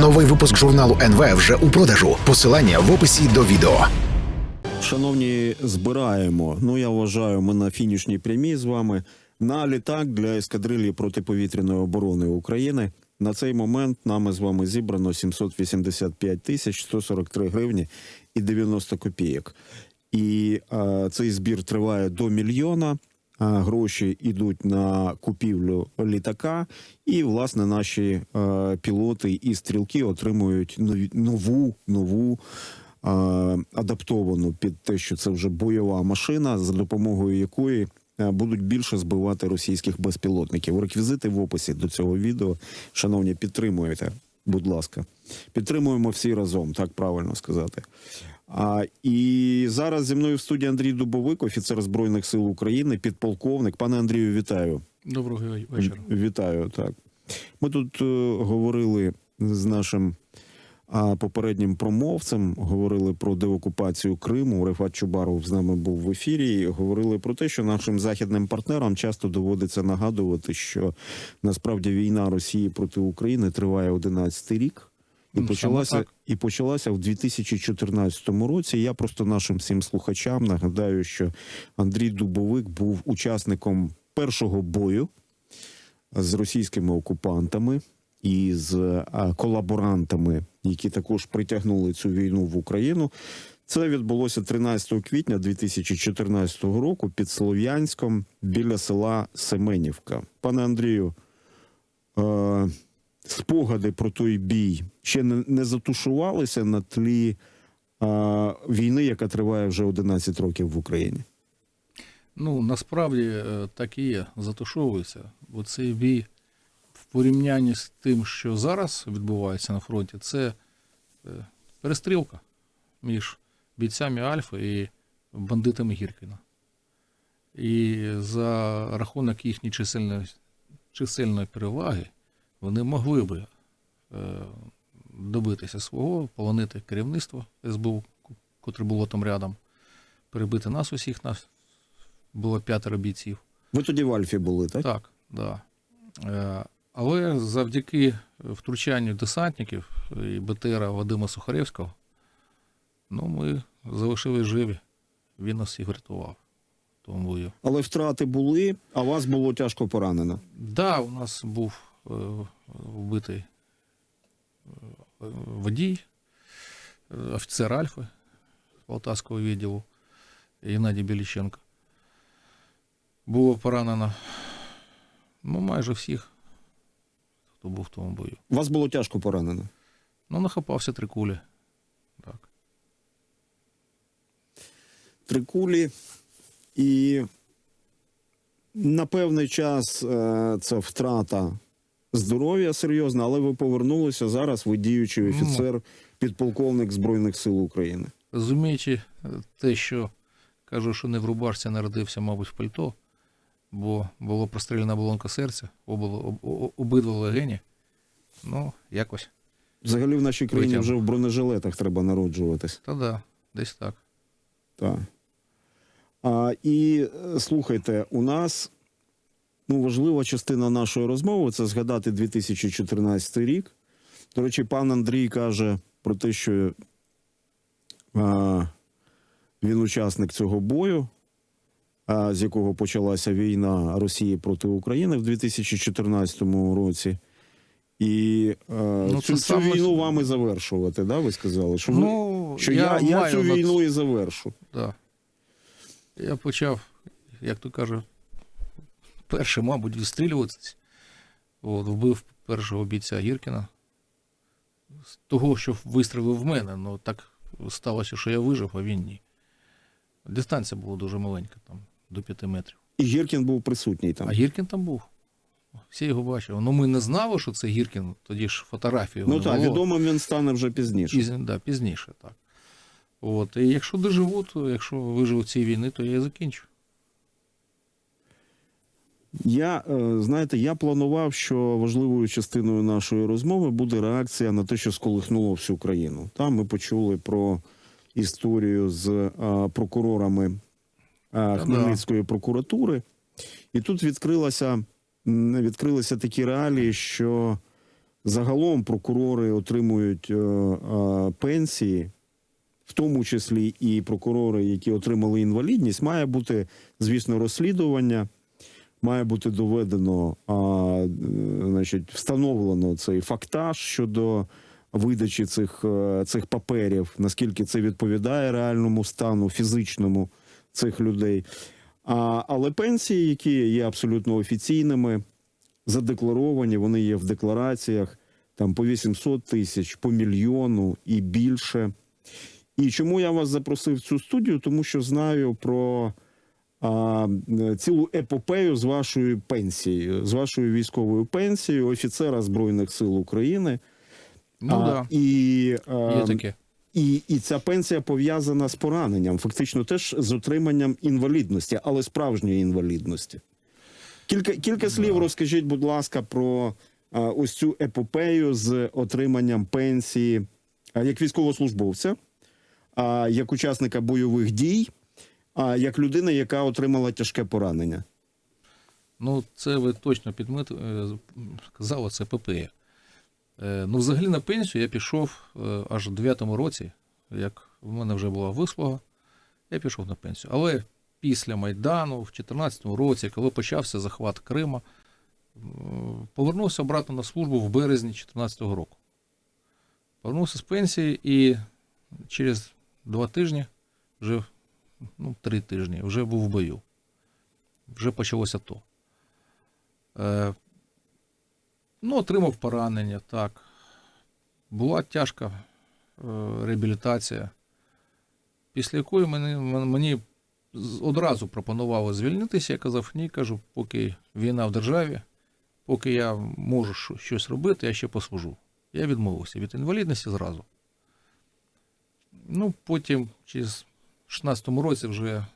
Новий випуск журналу НВ вже у продажу. Посилання в описі до відео. Шановні, збираємо. Ну я вважаю, ми на фінішній прямій з вами на літак для ескадрилі протиповітряної оборони України. На цей момент нами з вами зібрано 785 тисяч 143 гривні і 90 копійок. І е, цей збір триває до мільйона. Гроші йдуть на купівлю літака, і власне наші пілоти і стрілки отримують нову нову адаптовану під те, що це вже бойова машина, за допомогою якої будуть більше збивати російських безпілотників. Реквізити в описі до цього відео. Шановні, підтримуєте, будь ласка, підтримуємо всі разом, так правильно сказати. А, і зараз зі мною в студії Андрій Дубовик, офіцер Збройних сил України, підполковник. Пане Андрію, вітаю. Доброго вечора. Вітаю, так. Ми тут е, говорили з нашим а, попереднім промовцем, говорили про деокупацію Криму. Рефат Чубаров з нами був в ефірі. і Говорили про те, що нашим західним партнерам часто доводиться нагадувати, що насправді війна Росії проти України триває 11 рік. І Ну, почалася. І почалася в 2014 році. Я просто нашим всім слухачам нагадаю, що Андрій Дубовик був учасником першого бою з російськими окупантами і з колаборантами, які також притягнули цю війну в Україну. Це відбулося 13 квітня 2014 року під Слов'янськом біля села Семенівка. Пане Андрію, е, спогади про той бій ще не, затушувалися на тлі е, війни, яка триває вже 11 років в Україні. Ну, насправді е, так і є, затушовується. Бо цей бій в порівнянні з тим, що зараз відбувається на фронті, це е, перестрілка між бійцями Альфи і бандитами Гіркіна. І за рахунок їхньої чисельної, чисельної переваги вони могли би е, добитися свого, полонити керівництво СБУ, котре було там рядом, перебити нас усіх, нас було п'ятеро бійців. Ви тоді в Альфі були, так? Так, да. Е, Але завдяки втручанню десантників і БТРа Вадима Сухаревського, ну, ми залишились живі. Він нас і врятував. Тому. Але втрати були, а вас було тяжко поранено. Да, у нас був вбитий е, водій, е, офіцер Альфи Полтавського відділу Геннадій Біліченко. Було поранено ну, майже всіх, хто був в тому бою. Вас було тяжко поранено. Ну, нахапався три кулі. Так. Три кулі, і на певний час е, це втрата здоров'я серйозна, але ви повернулися зараз. Ви діючий Ну. офіцер, підполковник Збройних сил України. Розуміючи е, те, що кажу, що не в рубашці народився, мабуть, в пальто, бо було простріляна оболонка серця, оба- об- об- обидва легені. Ну, якось. Взагалі в нашій країні Витягнув. вже в бронежилетах треба народжуватись. Та да, десь так. Так. А, і е, слухайте, у нас ну, важлива частина нашої розмови це згадати 2014 рік. До речі, пан Андрій каже про те, що а, він учасник цього бою, а, з якого почалася війна Росії проти України в 2014 році. І е, Ну, цю, цю саме- війну вам і завершувати, да? ви сказали? Що, ви, Ну, що я, я, маю цю над- війну і завершу. Да. Я почав, як то каже, перший, мабуть, відстрілюватися. От, вбив першого бійця Гіркіна. З того, що вистрілив в мене, ну так сталося, що я вижив, а він ні. Дистанція була дуже маленька, там, до 5 метрів. І Гіркін був присутній там. А Гіркін там був. Всі його бачили. Ну ми не знали, що це Гіркін, тоді ж фотографії. Ну так, було. відомим він стане вже пізніше. Пізні, да, пізніше, так. От. І якщо доживу, то якщо виживу цієї війни, то я і закінчу. Я е, знаєте, я планував, що важливою частиною нашої розмови буде реакція на те, що сколихнуло всю країну. Там ми почули про історію з е, прокурорами е. Хмельницької прокуратури, і тут відкрилася відкрилися такі реалії, що Загалом прокурори отримують пенсії, в тому числі і прокурори, які отримали інвалідність, має бути, звісно, розслідування. Має бути доведено, а, значить, встановлено цей фактаж щодо видачі цих, е, цих паперів, наскільки це відповідає реальному стану фізичному цих людей. А, але пенсії, які є абсолютно офіційними, задекларовані, вони є в деклараціях там по 800 тисяч, по мільйону і більше. І чому я вас запросив в цю студію? Тому що знаю про цілу епопею з вашою пенсією, з вашою військовою пенсією офіцера Збройних сил України. Ну а, да, і, а, є таке. і, і ця пенсія пов'язана з пораненням, фактично теж з отриманням інвалідності, але справжньої інвалідності. Кілька, кілька слів розкажіть, будь ласка, про а, ось цю епопею з отриманням пенсії а, як військовослужбовця, а, як учасника бойових дій, а як людина, яка отримала тяжке поранення. Ну, це ви точно підмет е, сказали, це ППЕ. Е, Ну, взагалі на пенсію я пішов е, аж у 9-му році, як в мене вже була вислуга, я пішов на пенсію. Але після Майдану, в 14-му році, коли почався захват Крима, повернувся обратно на службу в березні 14-го року. Повернувся з пенсії і через два тижні, вже ну, три тижні, вже був в бою. Вже почалося то. Е, ну, отримав поранення, так. Була тяжка е, реабілітація, після якої мені, мені одразу пропонували звільнитися. Я казав, ні, кажу, поки війна в державі, поки я можу щось робити, я ще послужу. Я відмовився від інвалідності зразу. Ну, потім, через 16-му році, вже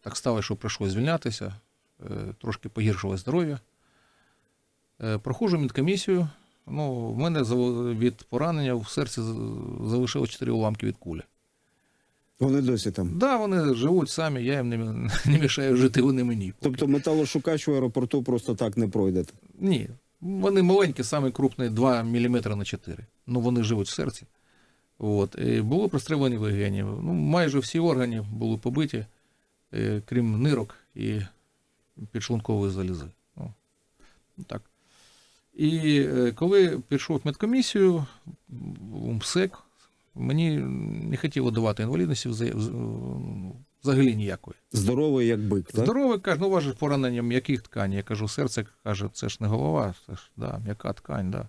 так стало, що прийшлося звільнятися, е, трошки погіршилось здоров'я. Е, Проходжу медкомісію. Ну, в мене від поранення в серці з- залишилось 4 уламки від кулі. Вони досі там. Так, да, вони живуть самі, я їм не, не мішаю жити, вони мені. Тобто металошукач в аеропорту просто так не пройдете. Ні. Вони маленькі, самі крупні 2 мм на 4. Ну, вони живуть в серці. От. І було прострелені легені. Ну, майже всі органи були побиті, е, крім нирок і підшлункової залізи. Ну, ну, так. І е, коли пішов в медкомісію, в МСЕК, мені не хотіло давати інвалідності взагалі ніякої. Здоровий як бик, так? Здоровий каже, ну вас поранення м'яких тканей. Я кажу, серце каже, це ж не голова, це ж да, м'яка ткань, да.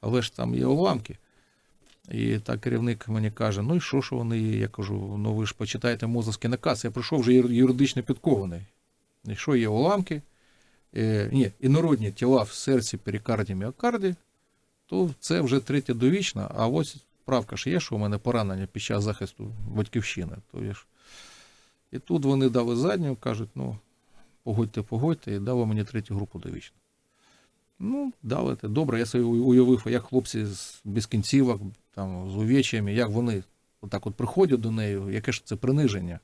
Але ж там є уламки. І так керівник мені каже: ну і що ж вони є? Я кажу, ну ви ж почитайте мозовський наказ. Я прийшов вже юридично підкований. Якщо є уламки, е, ні, інородні тіла в серці, перикарді, міокарді, то це вже третя довічна. А ось правка ж є, що у мене поранення під час захисту батьківщини. То я ж і тут вони дали задню, кажуть, ну, погодьте, погодьте, і дали мені третю групу довічно. Ну, дали те. Добре, я собі уявив, як хлопці з, без кінцівок, там, з увечями, як вони отак от приходять до неї, яке ж це приниження.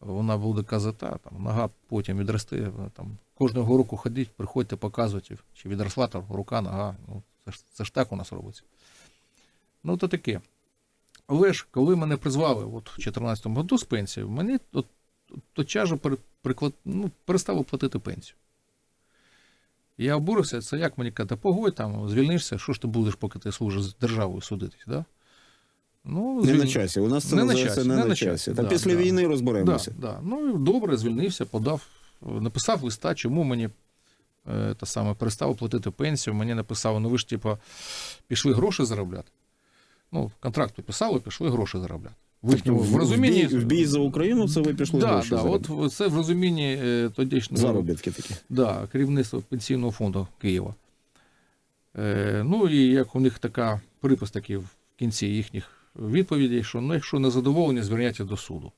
Вона буде казати, «Та, там, нога потім відросте, там, кожного року ходіть, приходьте, показуйте, чи відросла там рука, нога. Ну, це, ж, це ж так у нас робиться. Ну, то таке. Але ж, коли мене призвали от, в 2014 году з пенсією, мені от, тотчас же пере- приклад, ну, перестали платити пенсію. Я обурився, це як мені казати, погодь там, звільнишся, що ж ти будеш, поки ти служиш з державою судитись, да? Ну, Не на часі. У нас це Не на часі, не, не на часі. Та да, після да. війни Да, розберемося. да. Ну і добре, звільнився, подав, написав листа, чому мені е, та саме перестав платити пенсію. Мені написали, ну ви ж типа пішли гроші заробляти. Ну, контракт підписали, пішли гроші заробляти. В їхньому Тобто в розумінні. в бій, в бій за Україну це ви пішли да, гроші да, от це в розумінні е, тодішнього заробітки такі. да, керівництва пенсійного фонду Києва. Е, ну і як у них така припис такий в кінці їхніх відповідей, що ну, якщо не задоволені, зверняться до суду.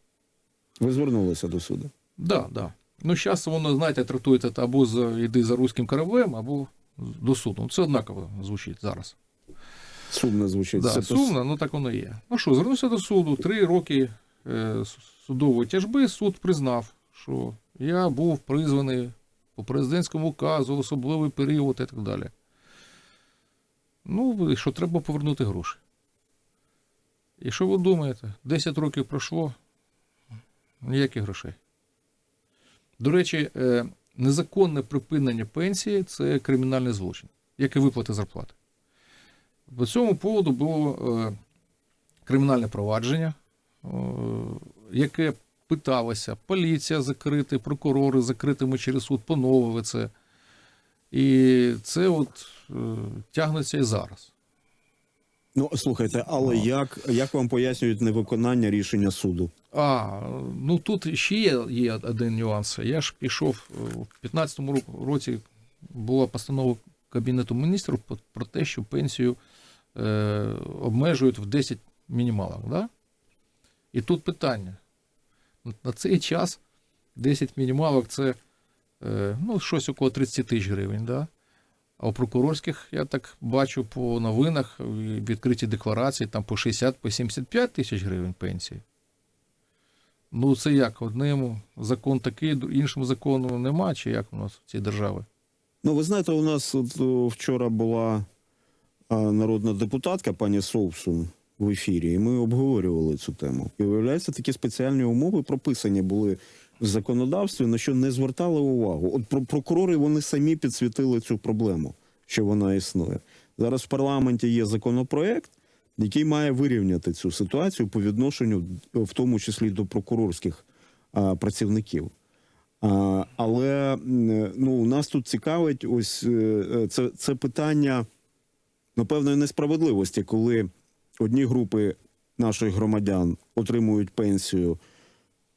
Ви звернулися до суду. Да, да. Ну, зараз воно, знаєте, трактується або за йди за руським кораблем, або до суду. Ну, Це однаково звучить зараз. Сумно звучить. Да, Це сумно, ну так воно є. Ну що, звернувся до суду, три роки е, судової тяжби, суд признав, що я був призваний по президентському указу в особливий період і так далі. Ну, що треба повернути гроші. І що ви думаєте? 10 років пройшло, ніяких грошей. До речі, е, незаконне припинення пенсії це кримінальний злочин, як і виплати зарплати. По цьому поводу було е, кримінальне провадження, е, яке питалося поліція закрити, прокурори закрити ми через суд, поновили це. І це от е, тягнеться і зараз. Ну слухайте, але як, як вам пояснюють невиконання рішення суду? А, ну тут ще є, є один нюанс. Я ж пішов в 15-му році була постанова Кабінету міністрів про те, що пенсію е, обмежують в 10 мінімалок. Да? І тут питання. На цей час 10 мінімалок це е, ну, щось около 30 тисяч гривень. Да? А у прокурорських, я так бачу по новинах, відкриті декларації там по 60 по 75 тисяч гривень пенсії. Ну, це як? Одним закон такий, іншим закону нема, чи як у нас в цій державі? Ну, ви знаєте, у нас от, вчора була народна депутатка пані Совсун в ефірі, і ми обговорювали цю тему. І виявляється, такі спеціальні умови прописані були в законодавстві, на що не звертали увагу. От про- прокурори вони самі підсвітили цю проблему, що вона існує. Зараз в парламенті є законопроект, який має вирівняти цю ситуацію по відношенню, в тому числі до прокурорських а, працівників. А, але ну, нас тут цікавить ось е, е, це, це питання ну, певної несправедливості, коли одні групи наших громадян отримують пенсію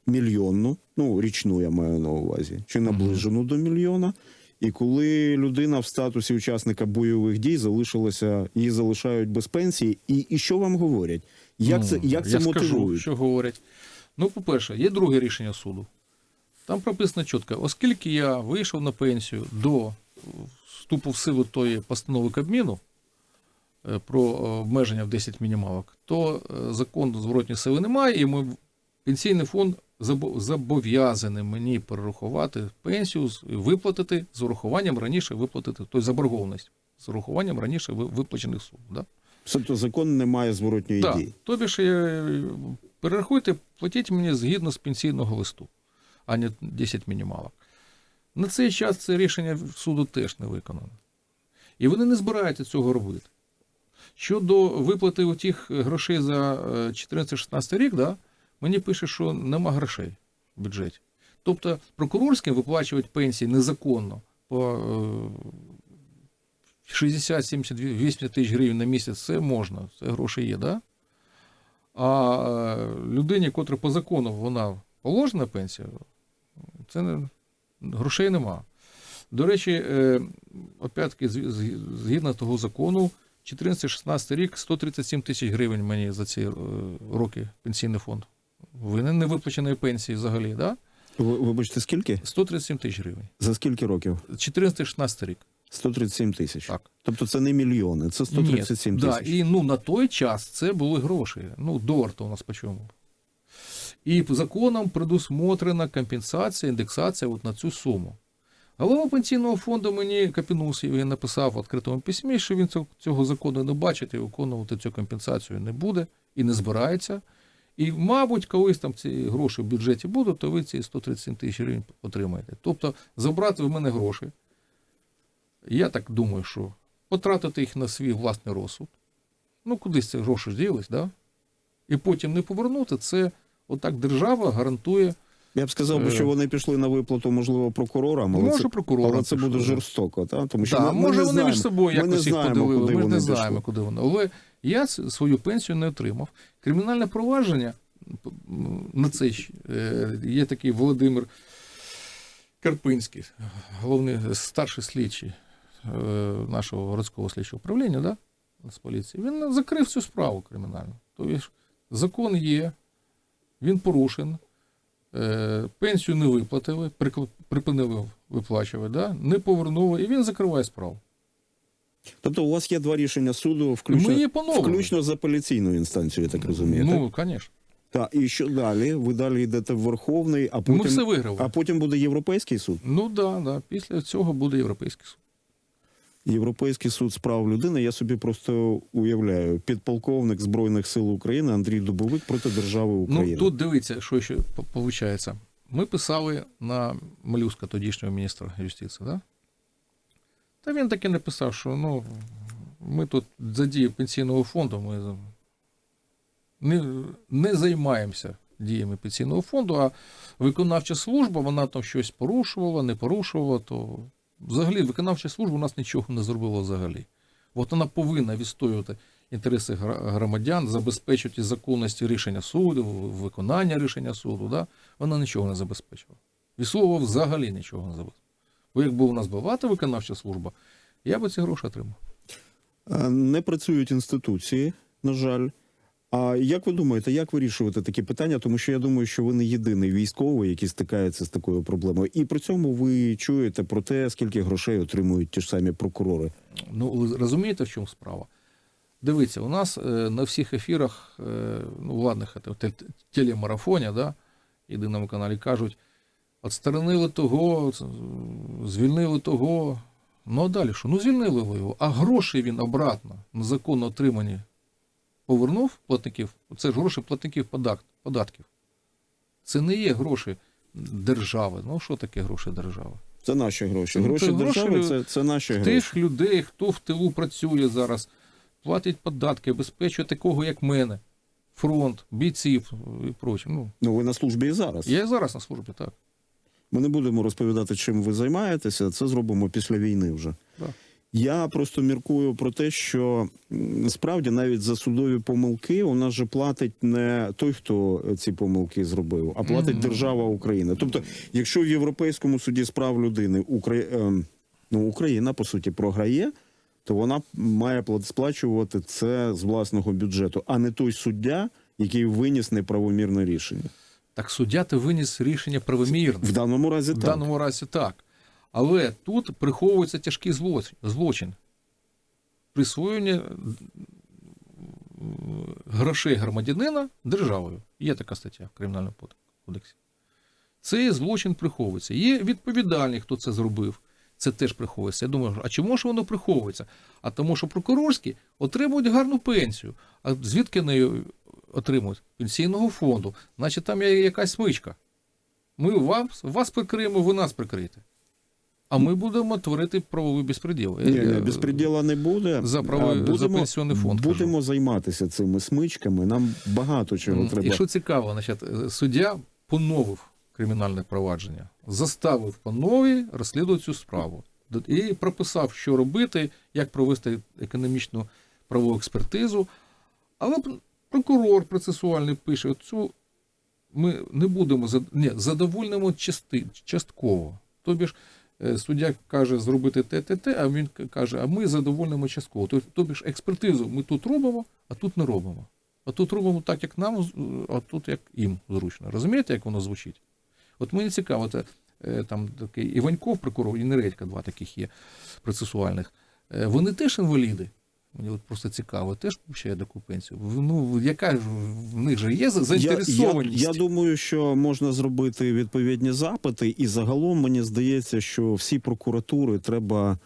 мільйонну, ну річну я маю на увазі, чи наближену до мільйона. І коли людина в статусі учасника бойових дій залишилася, її залишають без пенсії, і, і що вам говорять? Як це, Ну, як це я мотивують? скажу, що говорять. Ну, по-перше, є друге рішення суду. Там прописано чітко, оскільки я вийшов на пенсію до вступу в силу тої постанови Кабміну про е, обмеження в 10 мінімалок, то е, закон зворотньої сили немає, і ми, пенсійний фонд зобов'язаний мені перерахувати пенсію, виплатити з урахуванням раніше виплатити, тобто заборгованість з урахуванням раніше виплачених сум. Да? Тобто закон не має зворотньої Так, дії. тобі ж е, перерахуйте, платіть мені згідно з пенсійного листу, а не 10 мінімалок. На цей час це рішення суду теж не виконано. І вони не збираються цього робити. Щодо виплати тих грошей за е, 14-16 рік, да, мені пише, що нема грошей в бюджеті. Тобто прокурорським виплачують пенсії незаконно по е, 60, 70, 80 тисяч гривень на місяць це можна, це гроші є, да? А е, людині, котра по закону вона положена пенсія, це не, грошей нема. До речі, е, опять-таки, згідно того закону, 14-16 рік 137 тисяч гривень мені за ці е, роки пенсійний фонд. Винен невиплаченої пенсії взагалі, да? Ви, вибачте, скільки? 137 тисяч гривень. За скільки років? 14-16 рік. 137 тисяч. Так. Тобто це не мільйони, це 137 Ні, тисяч. Да, і ну, на той час це були гроші. Ну, долар то у нас по чому. І по законам предусмотрена компенсація, індексація от на цю суму. Голова пенсійного фонду мені Капінус він написав в відкритому письмі, що він цього, закону не бачить і виконувати цю компенсацію не буде і не збирається. І, мабуть, колись там ці гроші в бюджеті будуть, то ви ці 137 тисяч гривень отримаєте. Тобто забрати в мене гроші. Я так думаю, що потратити їх на свій власний розсуд. Ну, кудись ці гроші ділись, да? і потім не повернути, це отак держава гарантує. Я б сказав, би, Е. що вони пішли на виплату, можливо, прокурорам, але Може, це, прокурорам але це буде жорстоко, та? тому що Да, ми, ми може, не вони між собою ми не якось їх куди ми ж не знаємо, куди вони. Але я свою пенсію не отримав. Кримінальне провадження на це е, є такий Володимир Карпинський, головний старший слідчий е, нашого городського слідчого управління, да? з поліції. Він закрив цю справу кримінальну. Тобто закон є, він порушен. Е, Пенсію не виплатили, припинили виплачувати, да? не повернули, і він закриває справу. Тобто у вас є два рішення суду, включно, Ми включно за апеляційною інстанцією, я так розумію. Ну, звісно. так? І що далі? Ви далі йдете в Верховний, а Ми потім, все виграли. а потім буде Європейський суд. Ну так, да, да. після цього буде Європейський суд. Європейський суд з прав людини. Я собі просто уявляю, підполковник Збройних сил України Андрій Дубовик проти держави України. Ну тут дивіться, що ще виходить. Ми писали на Малюска, тодішнього міністра юстиції, да? Та він таки написав, що ну, ми тут за дії пенсійного фонду ми не, не займаємося діями пенсійного фонду, а виконавча служба, вона там щось порушувала, не порушувала, то взагалі виконавча служба у нас нічого не зробила взагалі. От вона повинна відстоювати інтереси громадян, забезпечувати законності рішення суду, виконання рішення суду. Да? Вона нічого не забезпечила. Від взагалі нічого не забезпечила. Бо якби у нас була виконавча служба, я би ці гроші отримав. Е, Не працюють інституції, на жаль. А як ви думаєте, як вирішувати такі питання? Тому що я думаю, що ви не єдиний військовий, який стикається з такою проблемою. І при цьому ви чуєте про те, скільки грошей отримують ті ж самі прокурори. Ну, ви розумієте, в чому справа? Дивіться, у нас е, на всіх ефірах, е, ну, владних е, те- те- телемарафоні, да, єдиному каналі кажуть, отсторонили того, звільнили того. Ну а далі що? Ну звільнили ви його, а гроші він обратно на законно отримані повернув платників. Це ж гроші платників податків. Це не є гроші держави. Ну що таке гроші держави? Це наші гроші. Гроші це держави лю- це, це наші гроші. Тих людей, хто в тилу працює зараз, платить податки, обезпечує такого, як мене, фронт, бійців і прочим. Ну, Ну ви на службі і зараз. я і зараз на службі, так. Ми не будемо розповідати, чим ви займаєтеся. Це зробимо після війни вже. Да. Я просто міркую про те, що справді навіть за судові помилки у нас же платить не той, хто ці помилки зробив, а платить Мгм. держава України. Тобто, якщо в Європейському суді з прав людини Укра... ем, ну, Україна по суті програє, то вона має сплачувати це з власного бюджету, а не той суддя, який виніс неправомірне рішення. Так суддя ти виніс рішення правомірне. В даному разі В так. даному разі так. Але тут приховується тяжкий злочин. злочин. Присвоєння м, грошей громадянина державою. Є така стаття в Кримінальному кодексі. Цей злочин приховується. Є відповідальний, хто це зробив. Це теж приховується. Я думаю, а чому ж воно приховується? А тому, що прокурорські отримують гарну пенсію. А звідки неї отримують? Пенсійного фонду. Значить, там є якась смичка. Ми вас, вас прикриємо, ви нас прикриєте. А ми будемо творити правовий безпреділ. Ні, ні, безпреділа не буде. за правовий- А за пенсійний фонд, Будемо займатися цими смичками. Нам багато чого треба. І що цікаво, значить, е, суддя поновив кримінальне провадження, заставив по новій розслідувати цю справу. І прописав, що робити, як провести економічну правову експертизу. Але прокурор процесуальний пише: оцю ми не будемо ні, задовольнимо части, частково. Тобі ж суддя каже зробити те, те, те, а він каже, а ми задовольнимо частково. Тобто, ж експертизу ми тут робимо, а тут не робимо. А тут робимо так, як нам, а тут як їм зручно. Розумієте, як воно звучить? От мені цікаво, це, е, там такий Іваньков, прокурор, і Нередька, два таких є процесуальних. Е, Вони теж інваліди. Мені от просто цікаво, теж ще таку пенсію. Ну, яка ж в них же є за- Я, я, я думаю, що можна зробити відповідні запити, і загалом мені здається, що всі прокуратури треба,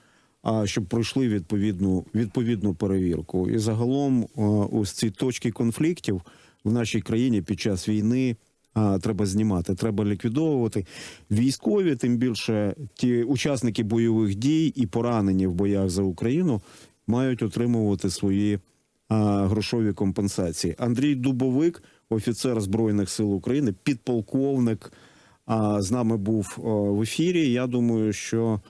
а, щоб пройшли відповідну, відповідну перевірку. І загалом ось ці точки конфліктів в нашій країні під час війни. А, треба знімати, треба ліквідовувати військові, тим більше ті учасники бойових дій і поранені в боях за Україну мають отримувати свої а, грошові компенсації. Андрій Дубовик, офіцер Збройних сил України, підполковник, а, з нами був а, в ефірі. Я думаю, що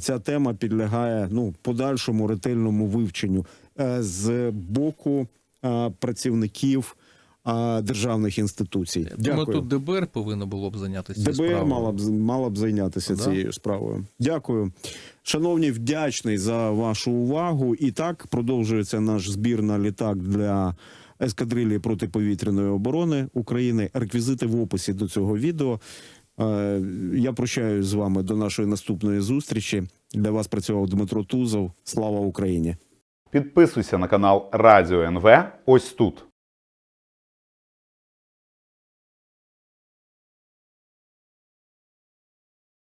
ця тема підлягає ну, подальшому ретельному вивченню а, з боку а, працівників державних інституцій. Я думаю, тут ДБР повинно було б зайнятися ДБР справою. мала б мала б зайнятися Да. цією справою. Дякую, шановні, вдячний за вашу увагу. І так продовжується наш збір на літак для ескадрилі протиповітряної оборони України. Реквізити в описі до цього відео. Е, Я прощаюсь з вами до нашої наступної зустрічі. Для вас працював Дмитро Тузов. Слава Україні! Підписуйся на канал Радіо НВ ось тут.